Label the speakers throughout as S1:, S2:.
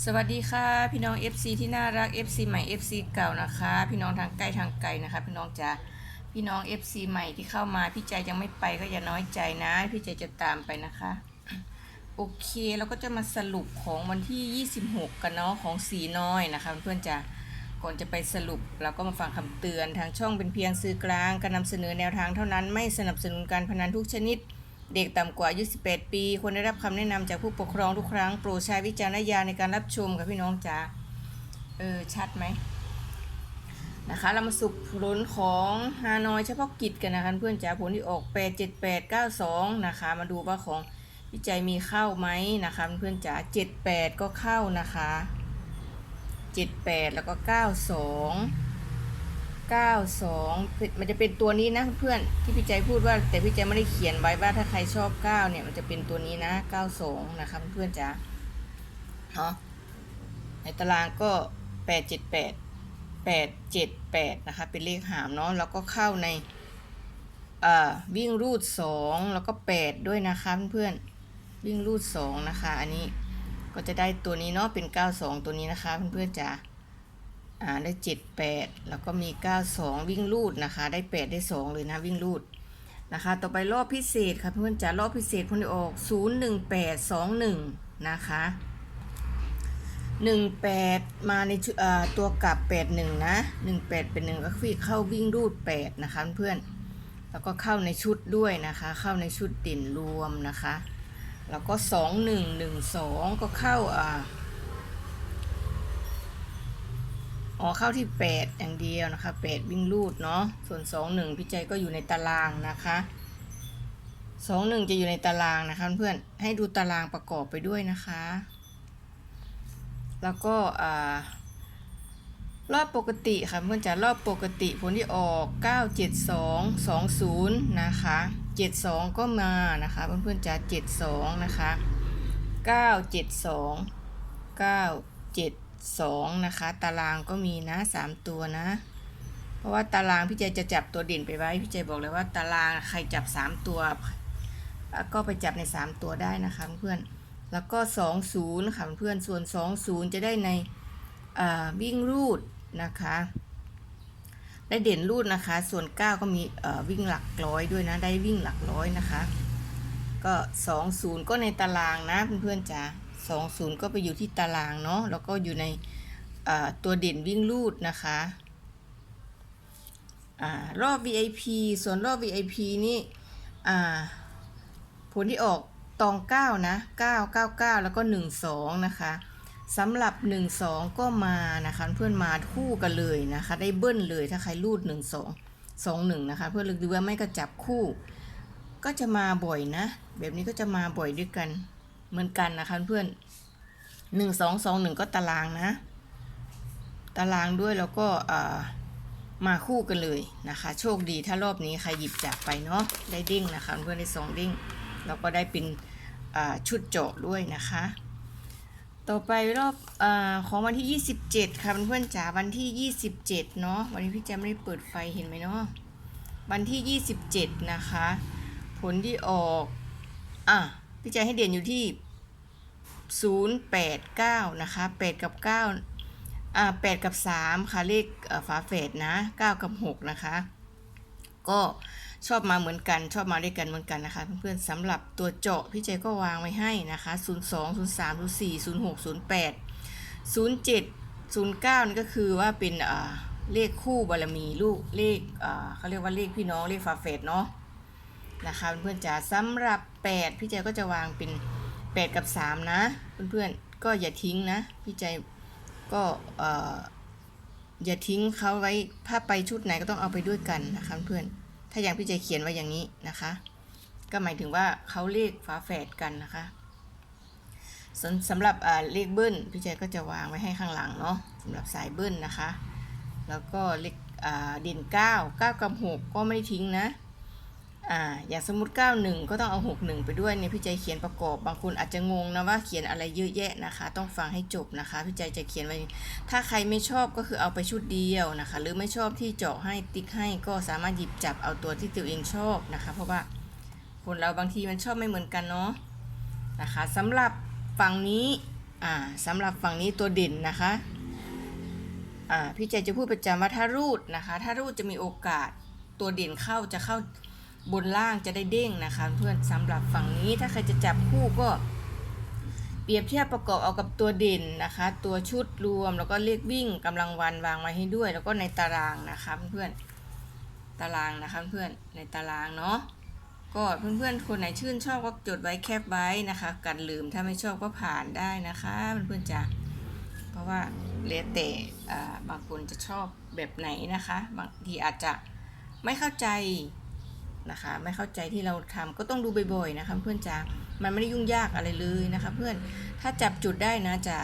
S1: สวัสดีค่ะ พี่น้อง FC ที่น่ารัก FC ใหม่ FC เก่านะคะ พี่น้องทางใกล้ทางไกลนะคะ พี่น้องจ๋าพี่น้อง FC ใหม่ที่เข้ามาพี่ใจยังไม่ไปก็อย่าน้อยใจนะ พี่ใจจะตามไปนะคะ โอเคเราก็จะมาสรุปของวันที่ 26 กันเนาะของสีน้อยนะคะ เพื่อนจ๋าก่อนจะไปสรุปเราก็มาฟังคำเตือนทางช่องเป็นเพียงสื่อกลางการนำเสนอแนวทางเท่านั้นไม่สนับสนุนการพนันทุกชนิด เด็กต่ำกว่าอายุ18 ปีควรได้รับคำแนะนำจากผู้ปกครองทุกครั้งโปรดใช้วิจารณญาณในการรับชมกับพี่น้องจ๋าเออชัดไหมนะคะเรามาสุปผลของฮานอยเฉพาะกิจกันนะคะเพื่อนจ๋าผลที่ออก 8 7 8 9 2 นะคะ มาดูว่าของวิจัยมีเข้าไหมนะคะเพื่อนจ๋า7 8 ก็เข้านะคะ 7 8 แล้วก็ 9 2 92มันจะเป็นตัวนี้นะเพื่อนที่พี่ใจพูดว่า แต่พี่ใจไม่ได้เขียนไว้ว่าถ้าใครชอบ9เนี่ยมันจะเป็นตัวนี้นะ92นะคะเพื่อนจ๋าเนาะในตารางก็878 878นะคะเป็นเลขหามเนาะแล้วก็เข้าในวิ่งรูด2แล้วก็8ด้วยนะคะเพื่อนวิ่งรูด2นะคะ อันนี้ก็จะได้ตัวนี้เนาะเป็น92ตัวนี้นะคะเพื่อนๆจ๋า อ่าได้เจ็ดแปดแล้วก็มีเก้าสองวิ่งลูดนะคะ ได้แปดได้สองเลยนะวิ่งลูดนะคะ ต่อไปรอบพิเศษค่ะเพื่อนจ๋ารอบพิเศษพ้นออกศูนย์หนึ่งแปดสองหนึ่งนะคะหนึ่งแปดมาในาตัวกลับแปดหนึ่งนะหนึ่งแปดเป็นหนึ่งก็คือเข้าวิ่งรูดแปดนะคะเพื่อนแล้วก็เข้าในชุดด้วยนะคะ เข้าในชุดเด่นรวมนะคะ แล้วก็สองหนึ่งหนึ่งสองก็เข้าอ่า อ๋อเข้าที่ 8 อย่างเดียวนะคะ 8 วิ่งลูดเนาะส่วน 2 1 พี่ใจก็อยู่ในตารางนะคะ 2 1 จะอยู่ในตารางนะคะเพื่อนให้ดูตารางประกอบไปด้วยนะคะ แล้วก็อ่ารอบปกติค่ะเพื่อนจะรอบปกติผลที่ออก 9 7 2 2 0 นะคะ 72 ก็มานะคะเพื่อนๆจะ72 นะคะ 9 7 2 9 7 2 นะคะ ตารางก็มีนะ 3 ตัวนะ เพราะว่าตารางพี่เจจะจับตัวเด่นไปไว้ พี่เจบอกเลยว่าตารางใครจับ 3 ตัว ก็ไปจับใน 3 ตัวได้นะคะเพื่อนแล้วก็ 20ค่ะเพื่อนส่วน 20 จะได้ในวิ่งรูดนะคะได้เด่นรูดนะคะ ส่วน 9 ก็มีวิ่งหลักร้อยด้วยนะ ได้วิ่งหลักร้อยนะคะ ก็ 20 ก็ในตารางนะเพื่อนๆจ้า 20 ก็ไปอยู่ที่ตารางเนาะแล้วก็อยู่ในตัวเด่นวิ่งลูดนะคะอรอบ VIP ส่วนรอบ VIP นี่ผลที่ออกตอง 9 นะ 999 แล้วก็ 12 นะคะสำหรับ 12 ก็มานะคะเพื่อนมาคู่กันเลยนะคะ ได้เบิ้ลเลยถ้าใครรูด 12 21 นะคะ เพื่อนลึกดูว่าไม่ก็จับคู่ ก็จะมาบ่อยนะ แบบนี้ก็จะมาบ่อยด้วยกัน เหมือนกันนะคะเพื่อนหนึ่งสองสองหนึ่งก็ตารางนะ ตารางด้วยแล้วก็มาคู่กันเลยนะคะ โชคดีถ้ารอบนี้ใครหยิบจับไปเนาะได้ดิ้งนะคะ เพื่อนได้สองดิ้งแล้วก็ได้เป็นชุดเจาะด้วยนะคะ ต่อไปรอบอของวันที่ 27 ค่ะเพื่อนๆจ๋าวันที่ 27 เนาะวันนี้พี่แจมไม่ได้เปิดไฟเห็นไหมเนาะวันที่ 27 นะคะ ผลที่ออก อะ พี่แจให้เด่นอยู่ที่ 089 นะคะ 8 กับ 9 อ่า 8 กับ 3 ค่ะ เลขฝาเฟดนะ 9 กับ 6 นะคะ ก็ชอบมาเหมือนกัน ชอบมาด้วยกันเหมือนกันนะคะ เพื่อนๆสำหรับตัวเจาะพี่เจก็วางไว้ให้นะคะ 02 03 04 06 08 07 09นี่ก็คือว่าเป็นเลขคู่บารมีลูกเลขเขาเรียกว่าเลขพี่น้องเลขฝาเฟดเนาะ นะคะเพื่อนๆจ๋าสำหรับ 8 พี่เจก็จะวางเป็น 8 กับ 3 นะ เพื่อนๆก็อย่าทิ้งนะ พี่ใจก็เอ่ออย่าทิ้งเขาไว้ถ้าไปชุดไหนก็ต้องเอาไปด้วยกันนะคะเพื่อนถ้าอย่างพี่ใจเขียนไว้อย่างนี้นะคะ ก็หมายถึงว่าเขาเลขฝาแฝดกันนะคะสำสำหรับเลขเบิ้ลพี่ใจก็จะวางไว้ให้ข้างหลังเนาะสำหรับสายเบิ้ลนะคะ แล้วก็เลขอ่าเด่น9 9กับ6ก็ไม่ได้ทิ้งนะ อ่าอย่างสมมติ 91 ก็ต้องเอา 61 ไปด้วยเนี่ยพี่ใจเขียนประกอบ บางคนอาจจะงงนะว่าเขียนอะไรเยอะแยะนะคะ ต้องฟังให้จบนะคะ พี่ใจจะเขียนไว้ ถ้าใครไม่ชอบก็คือเอาไปชุดเดียวนะคะ หรือไม่ชอบที่เจาะให้ติ๊กให้ก็สามารถหยิบจับเอาตัวที่ตัวเองชอบนะคะ เพราะว่าคนเราบางทีมันชอบไม่เหมือนกันเนาะนะคะสำหรับฝั่งนี้อ่าสำหรับฝั่งนี้ตัวเด่นนะคะอ่าพี่ใจจะพูดประจำว่าถ้ารูดนะคะ ถ้ารูดจะมีโอกาสตัวเด่นเข้าจะเข้า บนล่างจะได้เด้งนะคะเพื่อนสำหรับฝั่งนี้ถ้าใครจะจับคู่ก็ เปรียบเทียบประกอบเอากับตัวเด่นนะคะ ตัวชุดรวมแล้วก็เลขวิ่งกำลังวันวางไว้ให้ด้วย แล้วก็ในตารางนะคะเพื่อนตารางนะคะเพื่อนในตารางเนาะก็เพื่อนๆคนไหนชื่นชอบก็จดไว้แคปไว้นะคะ กันลืมถ้าไม่ชอบก็ผ่านได้นะคะเพื่อนๆจ้ะเพราะว่าแล้วแต่อ่าบางคนจะชอบแบบไหนนะคะ บางทีอาจจะไม่เข้าใจ นะคะ ไม่เข้าใจที่เราทำก็ต้องดูบ่อยๆนะคะเพื่อนจ้ะมันไม่ได้ยุ่งยากอะไรเลยนะคะ เพื่อนถ้าจับจุดได้นะจะ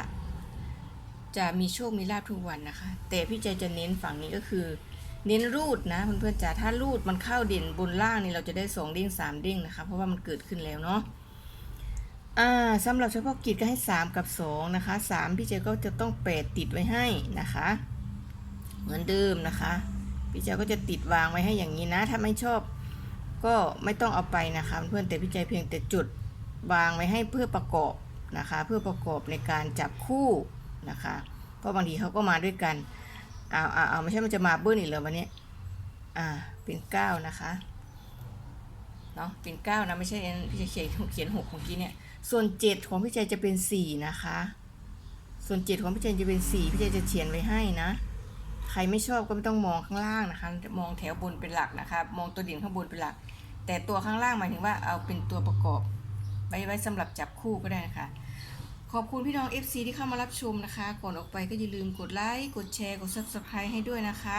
S1: จะมีโชคมีลาภทุกวันนะคะ แต่พี่ใจจะเน้นฝั่งนี้ก็คือ เน้นรูดนะเพื่อนๆจ๋าถ้ารูดมันเข้าเด่นบนล่างนี่เราจะได้สองเด้งสามเด้งนะคะ เพราะว่ามันเกิดขึ้นแล้วเนาะอ่าสำหรับเฉพาะกิจก็ให้ 3 กับ 2 นะคะ 3 พี่เจก็จะต้องแปดติดไว้ให้นะคะ เหมือนเดิมนะคะ พี่เจก็จะติดวางไว้ให้อย่างนี้นะ ถ้าไม่ชอบ ก็ไม่ต้องเอาไปนะคะเพื่อนแต่พี่ใจเพียงแต่จุดวางไว้ให้เพื่อประกอบนะคะ เพื่อประกอบในการจับคู่นะคะเพราะบางทีเขาก็มาด้วยกันเอาเอาเอาไม่ใช่มันจะมาเบิ้ลอีกเหรอวันนี้อ่าเป็นเก้านะคะเนาะเป็นเก้านะไม่ใช่พี่จะเขียนเขียนหกเมื่อกี้เนี่ยส่วนเจ็ดของพี่ใจจะเป็นสี่นะคะ ส่วนเจ็ดของพี่ใจจะเป็นสี่พี่ใจจะเขียนไว้ให้นะ ใครไม่ชอบก็ไม่ต้องมองข้างล่างนะคะ มองแถวบนเป็นหลักนะคะ มองตัวเด่นข้างบนเป็นหลัก แต่ตัวข้างล่างหมายถึงว่าเอาเป็นตัวประกอบไว้ไว้สำหรับจับคู่ก็ได้นะคะ ขอบคุณพี่น้อง FC ที่เข้ามารับชมนะคะ ก่อนออกไปก็อย่าลืมกดไลค์กดแชร์กด Subscribe ให้ด้วยนะคะ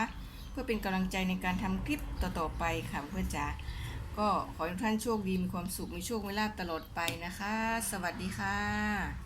S1: เพื่อเป็นกำลังใจในการทำคลิปต่อๆไปค่ะเพื่อนจ๋าก็ขอให้ทุกท่านโชคดีมีความสุขมีโชคมีลาภตลอดไปนะคะ สวัสดีค่ะ